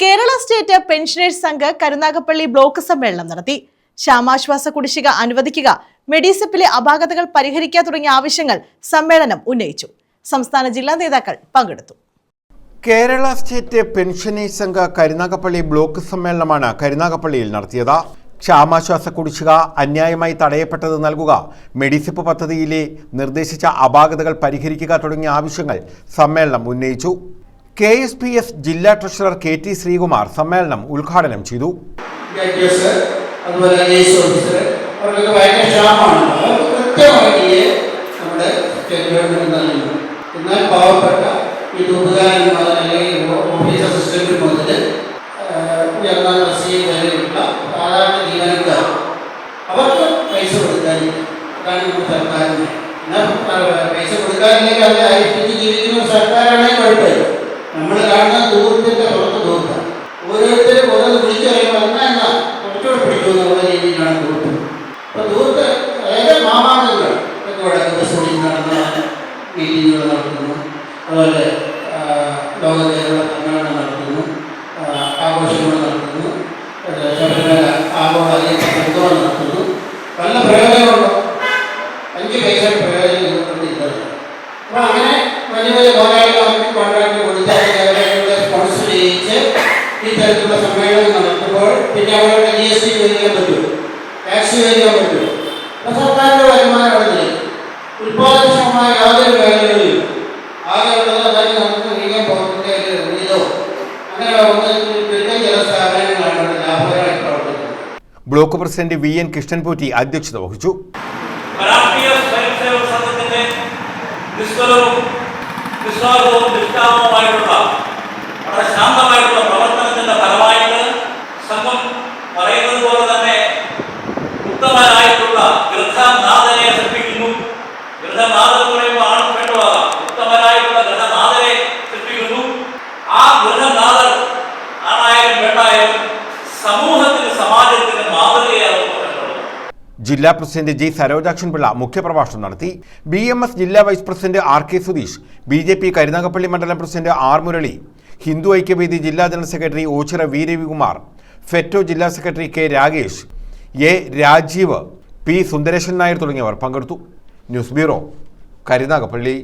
Kerala state pensioners Sangh Karunagappally block സമ്മേളനം നടത്തി. ക്ഷാമാശ്വാസ കുടിശ്ശിക അനുവദിക്കുക മെഡിസെപ്പിലെ അപാകതകൾ പരിഹരിക്കുക തുടങ്ങിയ ആവശ്യങ്ങൾ സമ്മേളനം ഉന്നയിച്ചു. സംസ്ഥാന ജില്ലാ നേതാക്കൾ പങ്കെടുത്തു. കേരള സ്റ്റേറ്റ് പെൻഷനേഴ്സ് സംഘ കരുനാഗപ്പള്ളി ബ്ലോക്ക് സമ്മേളനമാണ് കരുനാഗപ്പള്ളിയിൽ നടത്തിയത്. ക്ഷാമാശ്വാസ കുടിശ്ശിക അന്യായമായി തടയപ്പെട്ടത് നൽകുക മെഡിസിപ്പ് പദ്ധതിയിലെ നിർദ്ദേശിച്ച അപാകതകൾ പരിഹരിക്കുക തുടങ്ങിയ ആവശ്യങ്ങൾ സമ്മേളനം ഉന്നയിച്ചു. കെ എസ് പി എസ് ജില്ലാ ട്രഷറർ കെ ടി ശ്രീകുമാർ സമ്മേളനം ഉദ്ഘാടനം ചെയ്തു. അതുപോലെ നമ്മുടെ പൈസ കൊടുക്കാൻ പൈസ കൊടുക്കാനില്ലെങ്കിൽ അവരെ ജീവിക്കുന്ന സർക്കാരാണെങ്കിൽ കുഴപ്പമില്ല. നമ്മൾ കാണുന്ന ദൂരത്തിന്റെ പുറത്ത് ദൂരത്ത് ഓരോരുത്തരും ഓരോന്ന് കഴിയുമ്പോൾ എന്നാ എന്നാ കുറച്ചുകൂടെ പിടിച്ചു എന്നുള്ള രീതിയിലാണ് ദൂരത്ത്. അപ്പോൾ ദൂരത്ത് ഏറെ മാമാങ്കങ്ങൾ ഒക്കെ വടക്ക് നടന്ന മീറ്റിങ്ങുകൾ നടത്തുന്നു. അതുപോലെ ആ, ലോക കേരള സമ്മേളനം നടത്തുന്നു. ആഘോഷങ്ങൾ നടത്തുന്നു. ശബരിമല ആഗോള സംഗമം നടത്തുന്നു. പല പ്രയോജനമുണ്ടോ. അഞ്ച് പൈസ പ്രയോജനം അപ്പോൾ അങ്ങനെ വലിയ വലിയ ഈ തരത്തിലുള്ള സമ്മേളനം നടത്തുമ്പോൾ പിന്നെ അവരുടെ ജി എസ് ടി മേടിക്കാൻ പറ്റുമോ ടാക്സ് മേടിക്കാൻ പറ്റുമോ അപ്പോൾ സർക്കാരിന്റെ വരുമാനം അവിടെ ഉൽപ്പാദനക്ഷമമായ യാതൊരു മേഖലകളിലും ആകെ ഉള്ളത് അതായത് നമുക്ക് വീക്കാൻ പോകുന്നതിന്റെ ഒരു ഇതോ അങ്ങനെ ഒന്ന് പിന്നെ ചില സ്ഥാപനങ്ങളാണ് ഇവിടെ ലാഭകരമായി പ്രവർത്തിക്കുന്നത് block president V N Krishnanpootti അധ്യക്ഷത വഹിച്ചു. രാഷ്ട്രീയ സ്വയംസേവക സംഘത്തിന്റെ നിഷ്ഫലവും നിസ്വാർത്ഥവും നിഷ്കാമവുമായിട്ടുള്ള വളരെ ശാന്തമായിട്ടുള്ള ആ ജില്ലാ പ്രസിഡന്റ് ജി സരോജാക്ഷൻ പിള്ള മുഖ്യപ്രഭാഷണം നടത്തി. ബി എം എസ് ജില്ലാ vice president R K Sudheesh B J P Karunagappally മണ്ഡലം പ്രസിഡന്റ് ആർ മുരളി ഹിന്ദു ഐക്യവേദി ജില്ലാ general secretary Ochira V Ravikumar FETO ജില്ലാ secretary K Ragesh A Rajeev P Sundareshan Nair തുടങ്ങിയവർ പങ്കെടുത്തു. News bureau Karunagappally.